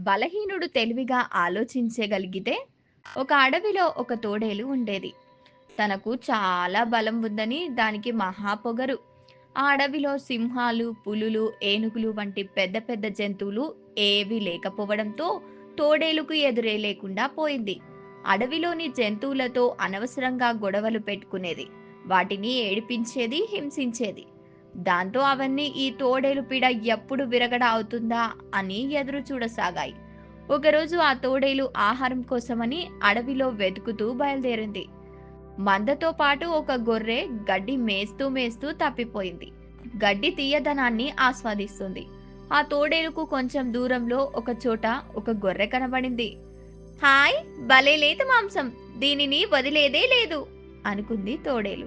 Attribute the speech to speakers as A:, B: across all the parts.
A: బలహీనుడు తెలివిగా ఆలోచించగలిగితే ఒక అడవిలో ఒక తోడేలు ఉండేది. తనకు చాలా బలం ఉందని దానికి మహా పొగరు ఆ అడవిలో సింహాలు పులులు ఏనుగులు వంటి పెద్ద పెద్ద జంతువులు ఏవీ లేకపోవడంతో తోడేలుకు ఎదురే లేకుండా పోయింది. అడవిలోని జంతువులతో అనవసరంగా గొడవలు పెట్టుకునేది. వాటిని ఏడిపించేది హింసించేది. దాంతో అవన్నీ ఈ తోడేలు పీడ ఎప్పుడు విరగడ అవుతుందా అని ఎదురు చూడసాగాయి. ఒకరోజు ఆ తోడేలు ఆహారం కోసమని అడవిలో వెతుకుతూ బయలుదేరింది. మందతో పాటు ఒక గొర్రె గడ్డి మేస్తూ మేస్తూ తప్పిపోయింది. గడ్డి తీయదనాన్ని ఆస్వాదిస్తుంది. ఆ తోడేలుకు కొంచెం దూరంలో ఒక చోట ఒక గొర్రె కనబడింది. హాయ్! భలే లేత మాంసం! దీనిని వదిలేదే లేదు! అనుకుంది తోడేలు.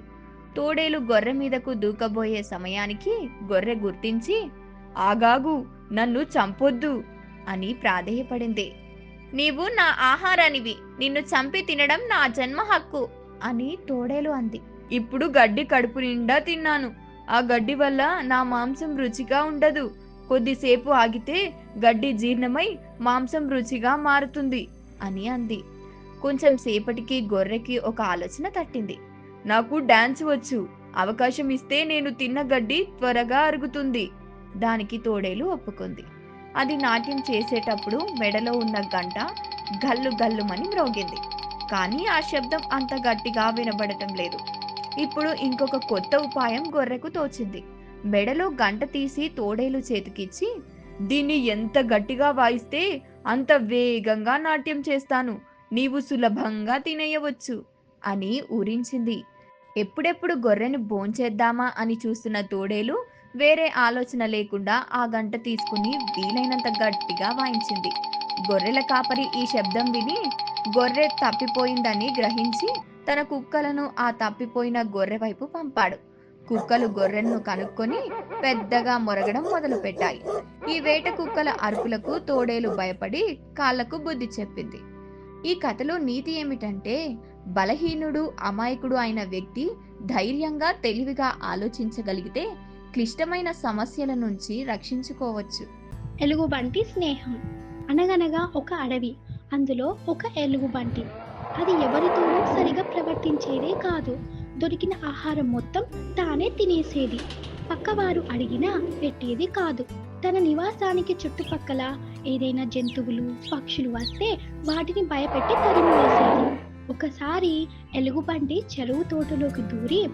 A: తోడేలు గొర్రె మీదకు దూకబోయే సమయానికి గొర్రె గుర్తించి ఆగాగు నన్ను చంపొద్దు అని ప్రాధేయపడింది. నీవు నా ఆహారానివి నిన్ను చంపి తినడం నా జన్మ హక్కు అని తోడేలు అంది. ఇప్పుడు గడ్డి కడుపు నిండా తిన్నాను. ఆ గడ్డి వల్ల నా మాంసం రుచిగా ఉండదు. కొద్దిసేపు ఆగితే గడ్డి జీర్ణమై మాంసం రుచిగా మారుతుంది అని అంది. కొంచెం సేపటికి గొర్రెకి ఒక ఆలోచన తట్టింది. నాకు డాన్స్ వచ్చు. అవకాశం ఇస్తే నేను తిన్న గడ్డి త్వరగా అరుగుతుంది. దానికి తోడేలు ఒప్పుకుంది. అది నాట్యం చేసేటప్పుడు మెడలో ఉన్న గంట గల్లు గల్లుమని మ్రోగింది. కానీ ఆ శబ్దం అంత గట్టిగా వినబడటం లేదు. ఇప్పుడు ఇంకొక కొత్త ఉపాయం గొర్రెకు తోచింది. మెడలో గంట తీసి తోడేలు చేతికిచ్చి దీన్ని ఎంత గట్టిగా వాయిస్తే అంత వేగంగా నాట్యం చేస్తాను. నీవు సులభంగా తినేయవచ్చు అని ఊరించింది. ఎప్పుడెప్పుడు గొర్రెను భోంచేద్దామా అని చూస్తున్న తోడేలు వేరే ఆలోచన లేకుండా ఆ గంట తీసుకుని వీలైనంత గట్టిగా వాయించింది. గొర్రెల కాపరి ఈ శబ్దం విని గొర్రె తప్పిపోయిందని గ్రహించి తన కుక్కలను ఆ తప్పిపోయిన గొర్రె వైపు పంపాడు. కుక్కలు గొర్రెను కనుక్కొని పెద్దగా మొరగడం మొదలుపెట్టాయి. ఈ వేట కుక్కల అరుపులకు తోడేలు భయపడి కాళ్ళకు బుద్ధి చెప్పింది. ఈ కథలో నీతి ఏమిటంటే బలహీనుడు అమాయకుడు అయిన వ్యక్తి ధైర్యంగా తెలివిగా ఆలోచించగలిగితే క్లిష్టమైన సమస్యల నుంచి రక్షించుకోవచ్చు.
B: ఎలుగుబంటి స్నేహం. అనగనగా ఒక అడవి అందులో ఒక ఎలుగుబంటి. అది ఎవరితోనూ సరిగా ప్రవర్తించేదే కాదు. దొరికిన ఆహారం మొత్తం తానే తినేసేది. పక్కవారు అడిగినా పెట్టేది కాదు. తన నివాసానికి చుట్టుపక్కల ఏదైనా జంతువులు పక్షులు వస్తే వాటిని భయపెట్టి తరిమివేసేది. ఒకసారి ఎలుగుబంటి చెరువు తోటలోకి దూరి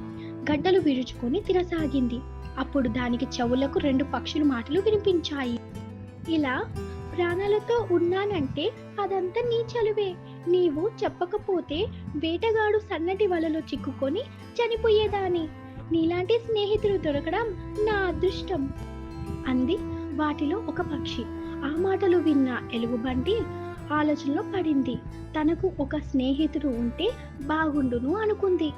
B: గడ్డలు విరుచుకొని తిరసాగింది. అప్పుడు దానికి చెవులకు రెండు పక్షుల మాటలు వినిపించాయి. ఇలా ప్రాణాలతో ఉన్నానంటే అదంతా నీ చలువే. నీవు చెప్పకపోతే వేటగాడు సన్నటి వలలో చిక్కుకొని చనిపోయేదాని నీలాంటి స్నేహితులు దొరకడం నా అదృష్టం. అంది. వాటిలో ఒక పక్షి. ఆ మాటలు విన్న ఎలుగుబంటి ఆలోచనలో పడింది. తనకు ఒక స్నేహితుడు ఉంటే బాగుండును అనుకుంది.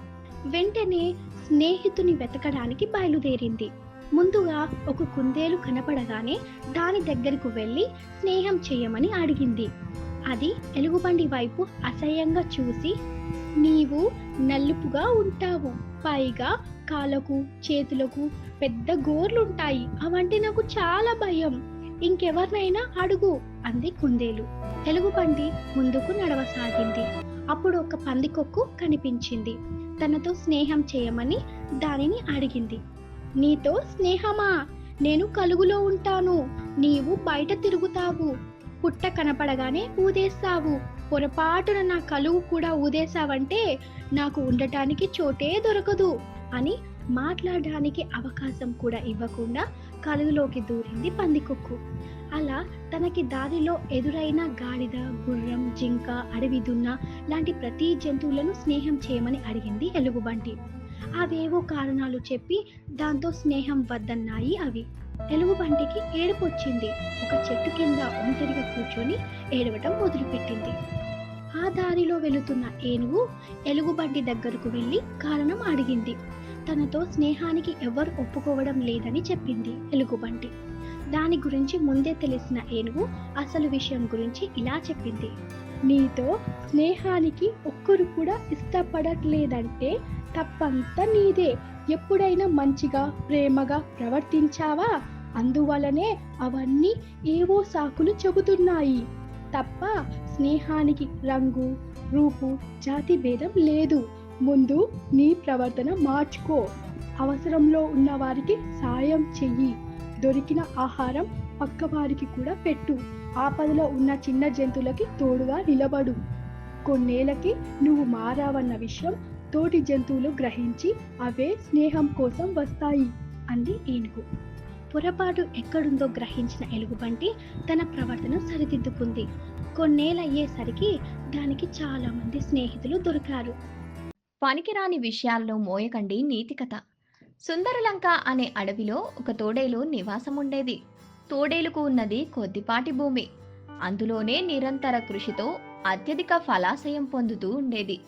B: వెంటనే స్నేహితుని వెతకడానికి బయలుదేరింది. ముందుగా ఒక కుందేలు కనపడగానే దాని దగ్గరకు వెళ్ళి స్నేహం చేయమని అడిగింది. అది ఎలుగుబండి వైపు అసహ్యంగా చూసి నీవు నలుపుగా ఉంటావు. పైగా కాళ్ళకు చేతులకు పెద్ద గోర్లుంటాయి. అవంటే నాకు చాలా భయం. ఇంకెవరినైనా అడుగు. అంది కుందేలు. ఎలుగుబంటి ముందుకు నడవసాగింది. అప్పుడు ఒక పందికొక్కు కనిపించింది. తనతో స్నేహం చేయమని దానిని అడిగింది. నీతో స్నేహమా? నేను కలుగులో ఉంటాను. నీవు బయట తిరుగుతావు. పుట్ట కనపడగానే ఊదేస్తావు. పొరపాటున నా కలుగు కూడా ఊదేశావంటే నాకు ఉండటానికి చోటే దొరకదు అని మాట్లాడడానికి అవకాశం కూడా ఇవ్వకుండా కలుగులోకి దూరింది పందికొక్కు. అలా తనకి దారిలో ఎదురైన గాడిద గుర్రం జింక అడవి దున్న లాంటి ప్రతి జంతువులను స్నేహం చేయమని అడిగింది ఎలుగుబంటి. అవేవో కారణాలు చెప్పి దాంతో స్నేహం వద్దన్నాయి అవి. ఎలుగుబంటికి ఏడుపు వచ్చింది. ఒక చెట్టు కింద ఒంటరిగా కూర్చొని ఏడవటం మొదలుపెట్టింది. ఆ దారిలో వెళుతున్న ఏనుగు ఎలుగుబంటి దగ్గరకు వెళ్ళి కారణం అడిగింది. తనతో స్నేహానికి ఎవరు ఒప్పుకోవడం లేదని చెప్పింది ఎలుగుబంటి. దాని గురించి ముందే తెలిసిన ఏనుగు అసలు విషయం గురించి ఇలా చెప్పింది. నీతో స్నేహానికి ఒక్కరు కూడా ఇష్టపడట్లేదంటే తప్పంతా నీదే. ఎప్పుడైనా మంచిగా ప్రేమగా ప్రవర్తించావా? అందువలనే అవన్నీ ఏవో సాకులు చెబుతున్నాయి. తప్ప స్నేహానికి రంగు రూపు జాతి భేదం లేదు. ముందు నీ ప్రవర్తన మార్చుకో. అవసరంలో ఉన్న వారికి సాయం చెయ్యి. దొరికిన ఆహారం పక్కవారికి కూడా పెట్టు. ఆపదలో ఉన్న చిన్న జంతువులకి తోడుగా నిలబడు. కొన్నేళ్ళకి నువ్వు మారావన్న విషయం తోటి జంతువులు గ్రహించి అవే స్నేహం కోసం వస్తాయి అంది ఏనుగు. పొరపాటు ఎక్కడుందో గ్రహించిన ఎలుగుబంటి తన ప్రవర్తన సరిదిద్దుకుంది. కొన్నేళ్ళయ్యేసరికి దానికి చాలా మంది స్నేహితులు దొరికారు.
A: పనికిరాని విషయాల్లో మోయకండి నీతి కథ. సుందరలంక అనే అడవిలో ఒక తోడేలు నివాసం ఉండేది తోడేలుకు ఉన్నది కొద్దిపాటి భూమి. అందులోనే నిరంతర కృషితో అత్యధిక ఫలాశయం పొందుతూ ఉండేది.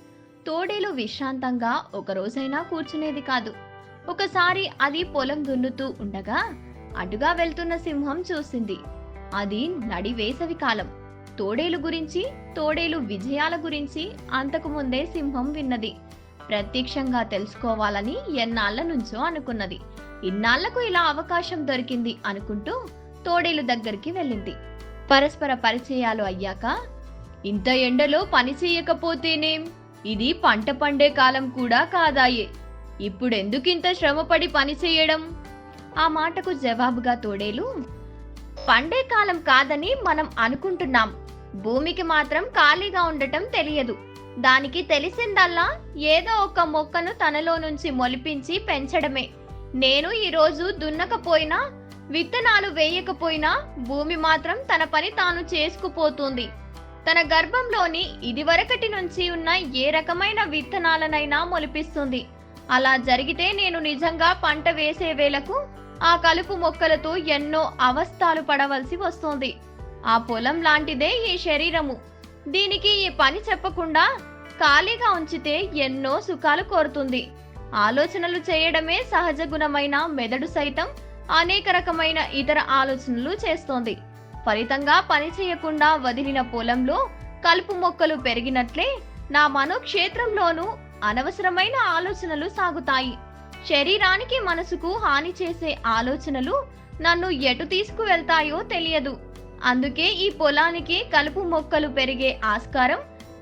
A: తోడేలు విశ్రాంతంగా ఒకరోజైనా కూర్చునేది కాదు. ఒకసారి అది పొలం దున్నుతూ ఉండగా అటుగా వెళ్తున్న సింహం చూసింది. అది నడి వేసవి కాలం. తోడేలు గురించి తోడేలు విజయాల గురించి అంతకు ముందే సింహం విన్నది. ప్రత్యక్షంగా తెలుసుకోవాలని ఎన్నాళ్ళ నుంచో అనుకున్నది. ఇన్నాళ్ళకు ఇలా అవకాశం దొరికింది అనుకుంటూ తోడేలు దగ్గరికి వెళ్ళింది. పరస్పర పరిచయాలు అయ్యాక ఇంత ఎండలో పని చేయకపోతేనేం ఇది పంట పండే కాలం కూడా కాదాయే. ఇప్పుడెందుకింత శ్రమపడి పని చేయడం? ఆ మాటకు జవాబుగా తోడేలు పండే కాలం కాదని మనం అనుకుంటున్నాం. భూమికి మాత్రం ఖాళీగా ఉండటం తెలియదు. దానికి తెలిసిందల్లా ఏదో ఒక మొక్కను తనలో నుంచి మొలిపించి పెంచడమే. నేను ఈరోజు దున్నకపోయినా విత్తనాలు వేయకపోయినా భూమి మాత్రం తన పని తాను చేసుకుపోతుంది. తన గర్భంలోని ఇదివరకటి నుంచి ఉన్న ఏ రకమైన విత్తనాలనైనా మొలిపిస్తుంది. అలా జరిగితే నేను నిజంగా పంట వేసే వేళకు ఆ కలుపు మొక్కలతో ఎన్నో అవస్థలు పడవలసి వస్తుంది. ఆ పొలం లాంటిదే ఈ శరీరము. దీనికి ఈ పని చెప్పకుండా ఖాళీగా ఉంచితే ఎన్నో సుఖాలు కోరుతుంది. ఆలోచనలు చేయడమే సహజ గుణమైన మెదడు సైతం అనేక రకమైన ఇతర ఆలోచనలు చేస్తోంది. ఫలితంగా పని చేయకుండా వదిలిన పొలంలో కలుపు మొక్కలు పెరిగినట్లే నా మనోక్షేత్రంలోనూ అనవసరమైన ఆలోచనలు సాగుతాయి. శరీరానికి మనసుకు హాని చేసే ఆలోచనలు నన్ను ఎటు తీసుకువెళ్తాయో తెలియదు. అందుకే ఈ పొలానికి కలుపు మొక్కలు పెరిగే ఆస్కారం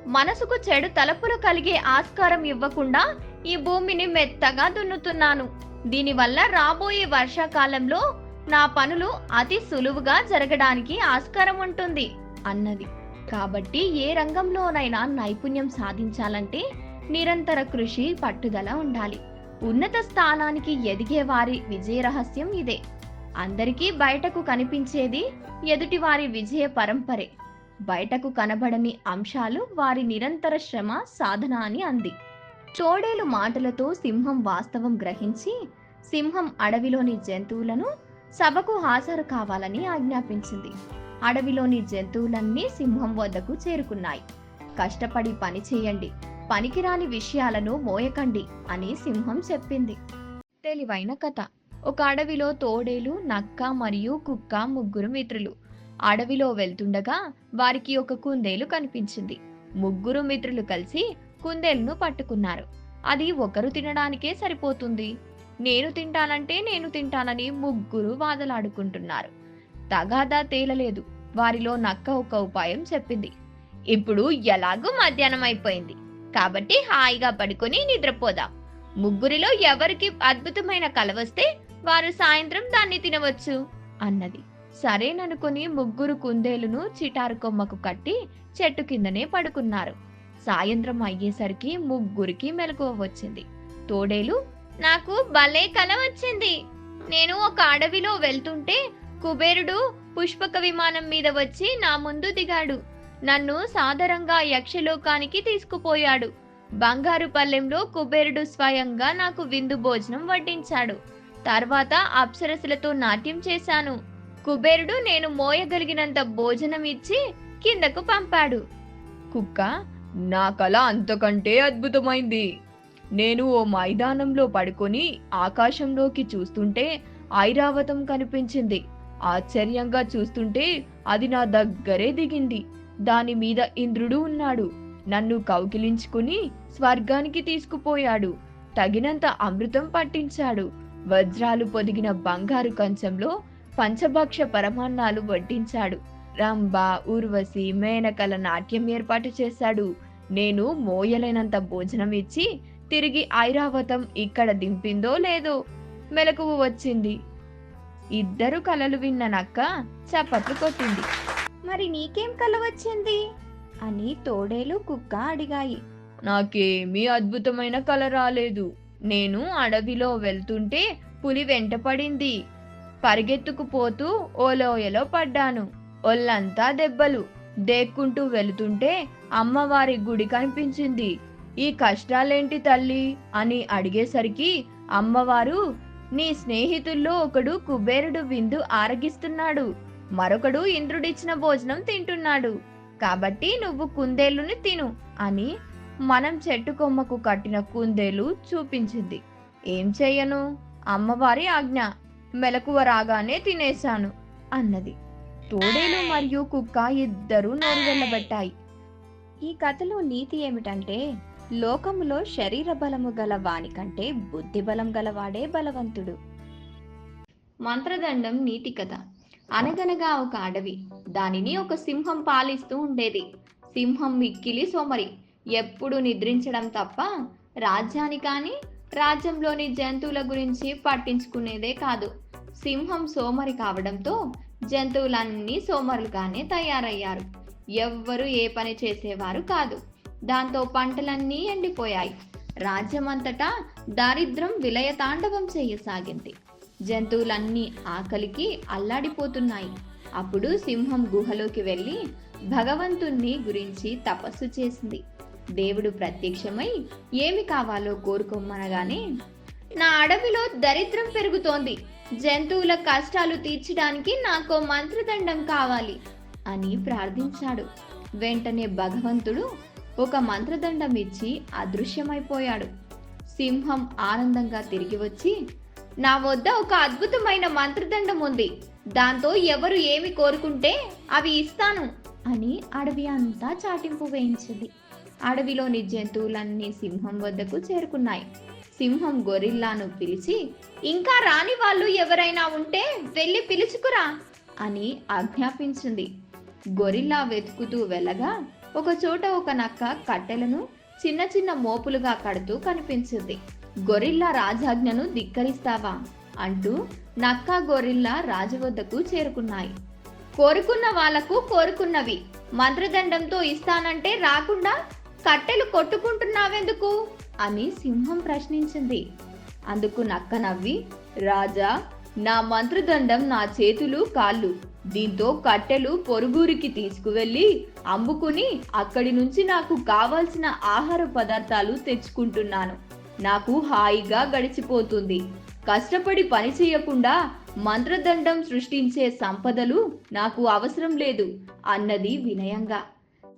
A: మనసుకు చెడు తలపులు కలిగే ఆస్కారం ఇవ్వకుండా ఈ భూమిని మెత్తగా దున్నుతున్నాను. దీనివల్ల రాబోయే వర్షాకాలంలో నా పనులు అతి సులువుగా జరగడానికి ఆస్కారం ఉంటుంది అన్నది. కాబట్టి ఏ రంగంలోనైనా నైపుణ్యం సాధించాలంటే నిరంతర కృషి పట్టుదల ఉండాలి. ఉన్నత స్థానానికి ఎదిగే వారి విజయ రహస్యం ఇదే. అందరికీ బయటకు కనిపించేది ఎదుటివారి విజయ పరంపరే. బయటకు కనబడని అంశాలు వారి నిరంతర శ్రమ సాధన అని అంది. చోడేలు మాటలతో సింహం వాస్తవం గ్రహించి సింహం అడవిలోని జంతువులను సభకు హాజరు కావాలని ఆజ్ఞాపించింది. అడవిలోని జంతువులన్నీ సింహం వద్దకు చేరుకున్నాయి. కష్టపడి పని చేయండి పనికిరాని విషయాలను మోయకండి అని సింహం చెప్పింది. తెలివైన కథ. ఒక అడవిలో తోడేలు నక్క మరియు కుక్క ముగ్గురు మిత్రులు. అడవిలో వెళ్తుండగా వారికి ఒక కుందేలు కనిపించింది. ముగ్గురు మిత్రులు కలిసి కుందేలును పట్టుకున్నారు. అది ఒకరు తినడానికే సరిపోతుంది. నేను తింటానంటే నేను తింటానని ముగ్గురు వాదలాడుకుంటున్నారు. తగాదా తేలలేదు. వారిలో నక్క ఒక ఉపాయం చెప్పింది. ఇప్పుడు ఎలాగూ మధ్యాహ్నం అయిపోయింది. కాబట్టి హాయిగా పడుకొని నిద్రపోదాం. ముగ్గురిలో ఎవరికి అద్భుతమైన కల వస్తే వారు సాయంత్రం దాన్ని తినవచ్చు అన్నది. సరేననుకుని ముగ్గురు కుందేలును చిటారు కొమ్మకు కట్టి చెట్టు కిందనే పడుకున్నారు. సాయంత్రం అయ్యేసరికి ముగ్గురికి మెలకువ వచ్చింది. తోడేలు నాకు భలే కల వచ్చింది. నేను ఒక అడవిలో వెళ్తుంటే కుబేరుడు పుష్పక విమానం మీద వచ్చి నా ముందు దిగాడు. నన్ను సాదరంగా యక్షలోకానికి తీసుకుపోయాడు. బంగారు పల్లెంలో కుబేరుడు స్వయంగా నాకు విందు భోజనం వడ్డించాడు. తర్వాత అప్సరసులతో నాట్యం చేశాను. కుబేరుడు నేను మోయగలిగినంత భోజనం ఇచ్చి కిందకు పంపాడు. కుక్క నా కళ అంతకంటే అద్భుతమైంది. నేను ఓ మైదానంలో పడుకొని ఆకాశంలోకి చూస్తుంటే ఐరావతం కనిపించింది. ఆశ్చర్యంగా చూస్తుంటే అది నా దగ్గరే దిగింది. దాని మీద ఇంద్రుడు ఉన్నాడు. నన్ను కౌకిలించుకుని స్వర్గానికి తీసుకుపోయాడు. తగినంత అమృతం పట్టించాడు. వజ్రాలు పొదిగిన బంగారు కంచంలో పంచభక్ష పరమాన్నాలు వడ్డించాడు. రంభ ఊర్వశి మేనకల నాట్యం ఏర్పాటు చేశాడు. నేను మోయలేనంత భోజనం ఇచ్చి తిరిగి ఐరావతం ఇక్కడ దింపిందో లేదో మెలకువ వచ్చింది. ఇద్దరు కలలు విన్న నక్క చప్పట్లు కొట్టింది. మరి నీకేం కల వచ్చింది? అని తోడేలు కుక్క అడిగాయి. నాకేమీ అద్భుతమైన కల రాలేదు. నేను అడవిలో వెళ్తుంటే పులి వెంటపడింది పరిగెత్తుకుపోతూ ఓలోయలో పడ్డాను. ఒళ్ళంతా దెబ్బలు. దేక్కుంటూ వెళుతుంటే అమ్మవారి గుడి కనిపించింది. ఈ కష్టాలేంటి తల్లి? అని అడిగేసరికి అమ్మవారు నీ స్నేహితుల్లో ఒకడు కుబేరుడు విందు ఆరగిస్తున్నాడు. మరొకడు ఇంద్రుడిచ్చిన భోజనం తింటున్నాడు. కాబట్టి నువ్వు కుందేలుని తిను అని మనం చెట్టు కొమ్మకు కట్టిన కుందేలు చూపించింది. ఏం చెయ్యను అమ్మవారి ఆజ్ఞ. మెలకువ రాగానే తినేశాను అన్నది. తోడేలు మరియు కుక్క ఇద్దరూ నోరు వెళ్ళబెట్టాయి ఈ కథలో నీతి ఏమిటంటే లోకములో శరీర బలము గల వాని కంటే బుద్ధి బలం గలవాడే బలవంతుడు. మంత్రదండం నీతి కథ. అనగనగా ఒక అడవి. దానిని ఒక సింహం పాలిస్తూ ఉండేది. సింహం మిక్కిలి సోమరి. ఎప్పుడు నిద్రించడం తప్ప రాజ్యాన్ని కానీ రాజ్యంలోని జంతువుల గురించి పట్టించుకునేదే కాదు. సింహం సోమరి కావడంతో జంతువులన్నీ సోమరులుగానే తయారయ్యారు. ఎవ్వరు ఏ పని చేసేవారు కాదు. దాంతో పంటలన్నీ ఎండిపోయాయి. రాజ్యమంతటా దారిద్రం విలయతాండవం చేయసాగింది. జంతువులన్నీ ఆకలికి అల్లాడిపోతున్నాయి. అప్పుడు సింహం గుహలోకి వెళ్ళి భగవంతుణ్ణి గురించి తపస్సు చేసింది. దేవుడు ప్రత్యక్షమై ఏమి కావాలో కోరుకోమనగానే నా అడవిలో దరిద్రం పెరుగుతోంది. జంతువుల కష్టాలు తీర్చడానికి నాకు మంత్రదండం కావాలి అని ప్రార్థించాడు. వెంటనే భగవంతుడు ఒక మంత్రదండం ఇచ్చి అదృశ్యమైపోయాడు. సింహం ఆనందంగా తిరిగి వచ్చి నా వద్ద ఒక అద్భుతమైన మంత్రదండం ఉంది. దాంతో ఎవరు ఏమి కోరుకుంటే అవి ఇస్తాను అని అడవి అంతా చాటింపు వేయించింది. అడవిలోని జంతువులన్నీ సింహం వద్దకు చేరుకున్నాయి. సింహం గొరిల్లాను పిలిచి ఇంకా రాని వాళ్ళు ఎవరైనా ఉంటే వెళ్ళి పిలుచుకురా అని ఆజ్ఞాపించింది. గొరిల్లా వెతుకుతూ వెళ్ళగా ఒక చోట ఒక నక్క కట్టెలను చిన్న చిన్న మోపులుగా కడుతూ కనిపించింది. గొరిల్లా రాజాజ్ఞను ధిక్కరిస్తావా అంటూ నక్క గొరిల్లా రాజు వద్దకు చేరుకున్నాయి. కోరుకున్న వాళ్ళకు కోరుకున్నవి. మంత్రదండంతో ఇస్తానంటే రాకుండా కట్టెలు కొట్టుకుంటున్నావెందుకు? అని సింహం ప్రశ్నించింది. అందుకు నక్క నవ్వి రాజా నా మంత్రదండం నా చేతులు కాళ్ళు. దీంతో కట్టెలు పొరుగురికి తీసుకువెళ్ళి అమ్ముకుని అక్కడి నుంచి నాకు కావాల్సిన ఆహార పదార్థాలు తెచ్చుకుంటున్నాను. నాకు హాయిగా గడిచిపోతుంది. కష్టపడి పని చేయకుండా మంత్రదండం సృష్టించే సంపదలు నాకు అవసరం లేదు అన్నది వినయంగా.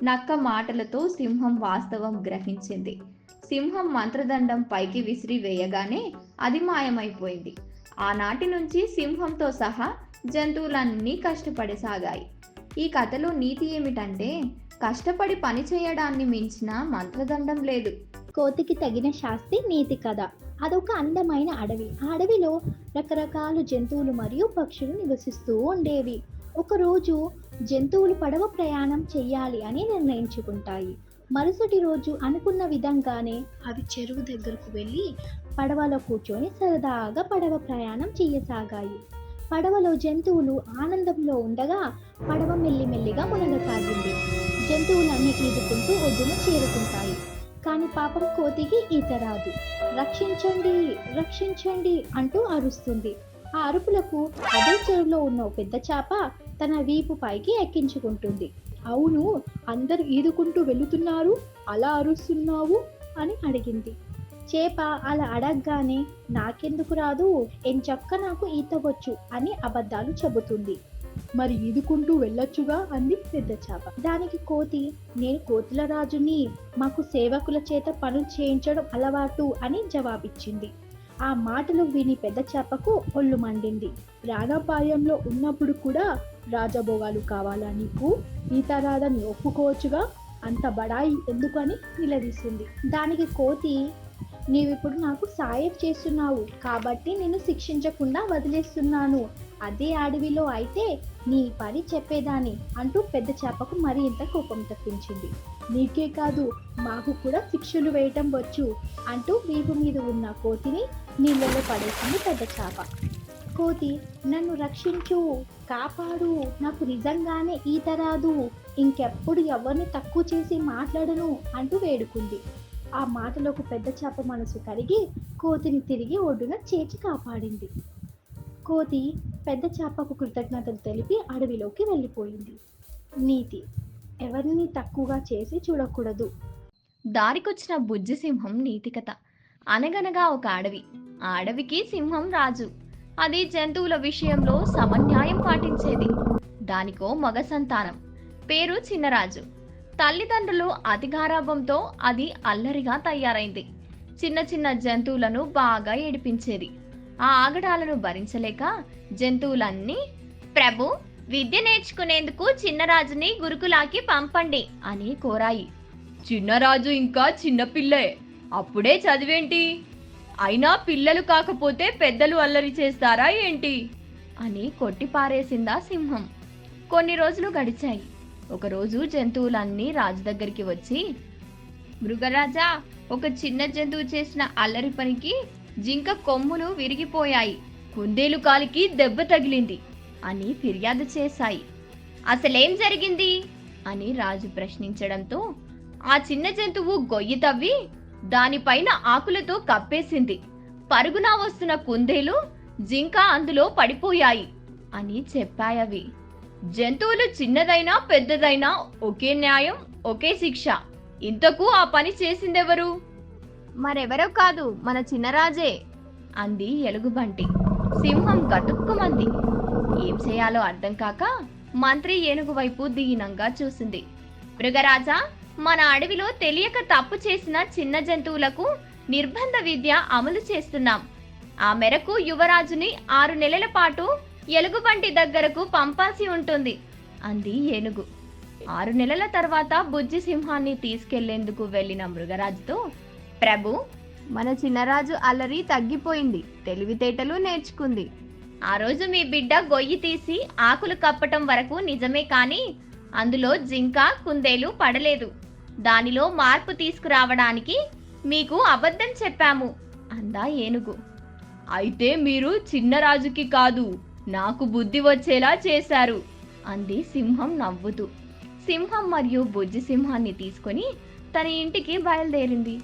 A: నక్క మాటలతో సింహం వాస్తవం గ్రహించింది. సింహం మంత్రదండం పైకి విసిరి వేయగానే అది మాయమైపోయింది ఆనాటి నుంచి సింహంతో సహా జంతువులన్నీ కష్టపడసాగాయి. ఈ కథలో నీతి ఏమిటంటే కష్టపడి పని చేయడాన్ని మించిన మంత్రదండం లేదు.
B: కోతికి తగిన శాస్తి నీతి కథ. అదొక అందమైన అడవి. ఆ అడవిలో రకరకాల జంతువులు మరియు పక్షులు నివసిస్తూ ఉండేవి. ఒకరోజు జంతువులు పడవ ప్రయాణం చెయ్యాలి అని నిర్ణయించుకుంటాయి. మరుసటి రోజు అనుకున్న విధంగానే అవి చెరువు దగ్గరకు వెళ్ళి పడవలో కూర్చొని సరదాగా పడవ ప్రయాణం చెయ్యసాగాయి. పడవలో జంతువులు ఆనందంలో ఉండగా పడవ మెల్లిమెల్లిగా మునగసాగింది. జంతువులన్నీ ఈదుకుంటూ ఒడ్డున చేరుకుంటాయి. కానీ పాపం కోతికి ఈత రాదు. రక్షించండి రక్షించండి అంటూ అరుస్తుంది. ఆ అరుపులకు అదే చెరువులో ఉన్న పెద్ద చేప తన వీపు పైకి ఎక్కించుకుంటుంది. అవును అందరు ఈదుకుంటూ వెళుతున్నారు అలా అరుస్తున్నావు? అని అడిగింది. చేప అలా అడగగానే నాకెందుకు రాదు? ఎంచక్క నాకు ఈత వచ్చు అని అబద్ధాలు చెబుతుంది. మరి ఈదుకుంటూ వెళ్ళొచ్చుగా? అంది పెద్ద చేప. దానికి కోతి నేను కోతుల రాజుని మాకు సేవకుల చేత పనులు చేయించడం అలవాటు అని జవాబిచ్చింది. ఆ మాటలు విని పెద్ద చేపకు ఒళ్ళు మండింది. ప్రాణాపాయంలో ఉన్నప్పుడు కూడా రాజభోగాలు కావాలా నీకు ఈత రాదని ఒప్పుకోవచ్చుగా? అంత బడాయి ఎందుకని నిలదీసింది. దానికి కోతి నీవిప్పుడు నాకు సాయం చేస్తున్నావు కాబట్టి నిన్ను శిక్షించకుండా వదిలేస్తున్నాను. అదే అడవిలో అయితే నీ పని చెప్పేదాన్ని అంటూ పెద్ద చేపకు మరింత కోపం తప్పించింది. నీకే కాదు మాకు కూడా శిక్షలు వేయటం వచ్చు అంటూ వీపు మీద ఉన్న కోతిని నీళ్ళలో పడేసింది పెద్ద చేప. కోతి నన్ను రక్షించు కాపాడు. నాకు నిజంగానే ఈత రాదు. ఇంకెప్పుడు ఎవరిని తక్కువ చేసి మాట్లాడను అంటూ వేడుకుంది. ఆ మాటలకు పెద్ద చేప మనసు కరిగి కోతిని తిరిగి ఒడ్డున చేర్చి కాపాడింది. కోతి పెద్ద చేపకు కృతజ్ఞతలు తెలిపి అడవిలోకి వెళ్ళిపోయింది. నీతి ఎవరిని తక్కువగా చేసి చూడకూడదు.
A: దారికొచ్చిన బుజ్జి సింహం నీతికథ అనగనగా ఒక అడవి. ఆ అడవికి సింహం రాజు. అది జంతువుల విషయంలో సమన్యాయం పాటించేది. దానికో మగ సంతానం. పేరు చిన్నరాజు. తల్లిదండ్రులు అతిగారాభంతో అది అల్లరిగా తయారైంది. చిన్న చిన్న జంతువులను బాగా ఏడిపించేది. ఆ ఆగడాలను భరించలేక జంతువులన్నీ ప్రభు విద్య నేర్చుకునేందుకు చిన్నరాజుని గురుకులాకి పంపండి అని కోరాయి. చిన్నరాజు ఇంకా చిన్నపిల్లే అప్పుడే చదివేంటి? అయినా పిల్లలు కాకపోతే పెద్దలు అల్లరి చేస్తారా ఏంటి? అని కొట్టిపారేసిందా సింహం. కొన్ని రోజులు గడిచాయి. ఒకరోజు జంతువులన్నీ రాజు దగ్గరికి వచ్చి మృగరాజా ఒక చిన్న జంతువు చేసిన అల్లరి పనికి జింక కొమ్ములు విరిగిపోయాయి. కుందేలు కాలికి దెబ్బ తగిలింది అని ఫిర్యాదు చేశాయి. అసలేం జరిగింది? అని రాజు ప్రశ్నించడంతో ఆ చిన్న జంతువు గొయ్యి తవ్వి దానిపైన ఆకులతో కప్పేసింది. పరుగున వస్తున్న కుందేలు జింక అందులో పడిపోయాయి అని చెప్పాయవి. జంతువులు చిన్నదైనా పెద్దదైనా ఒకే న్యాయం ఒకే శిక్ష. ఇంతకు ఆ పని చేసిందెవరు? మరెవరో కాదు మన చిన్నరాజే అంది ఎలుగుబంటి. సింహం గతుక్కుమంది. ఏం చేయాలో అర్థం కాక మంత్రి ఏనుగు వైపు దీనంగా చూసింది. మృగరాజా మన అడవిలో తెలియక తప్పు చేసిన చిన్న జంతువులకు నిర్బంధ విద్య అమలు చేస్తున్నాం. ఆ మేరకు యువరాజుని ఆరు నెలల పాటు ఎలుగుబంటి దగ్గరకు పంపాల్సి ఉంటుంది అంది ఏనుగు. ఆరు నెలల తర్వాత బుజ్జి సింహాన్ని తీసుకెళ్ళేందుకు వెళ్ళిన మృగరాజుతో ప్రభు మన చిన్నరాజు అల్లరి తగ్గిపోయింది తెలివితేటలు నేర్చుకుంది. ఆ రోజు మీ బిడ్డ గొయ్యి తీసి ఆకులు కప్పటం వరకు నిజమే కానీ అందులో జింక కుందేలు పడలేదు. దానిలో మార్పు తీసుకురావడానికి మీకు అబద్ధం చెప్పాము అందా ఏనుగు. అయితే మీరు చిన్నరాజుకి కాదు నాకు బుద్ధి వచ్చేలా చేశారు అంది సింహం నవ్వుతూ. సింహం మరియు బుజ్జి సింహాన్ని తీసుకొని తన ఇంటికి బయలుదేరింది.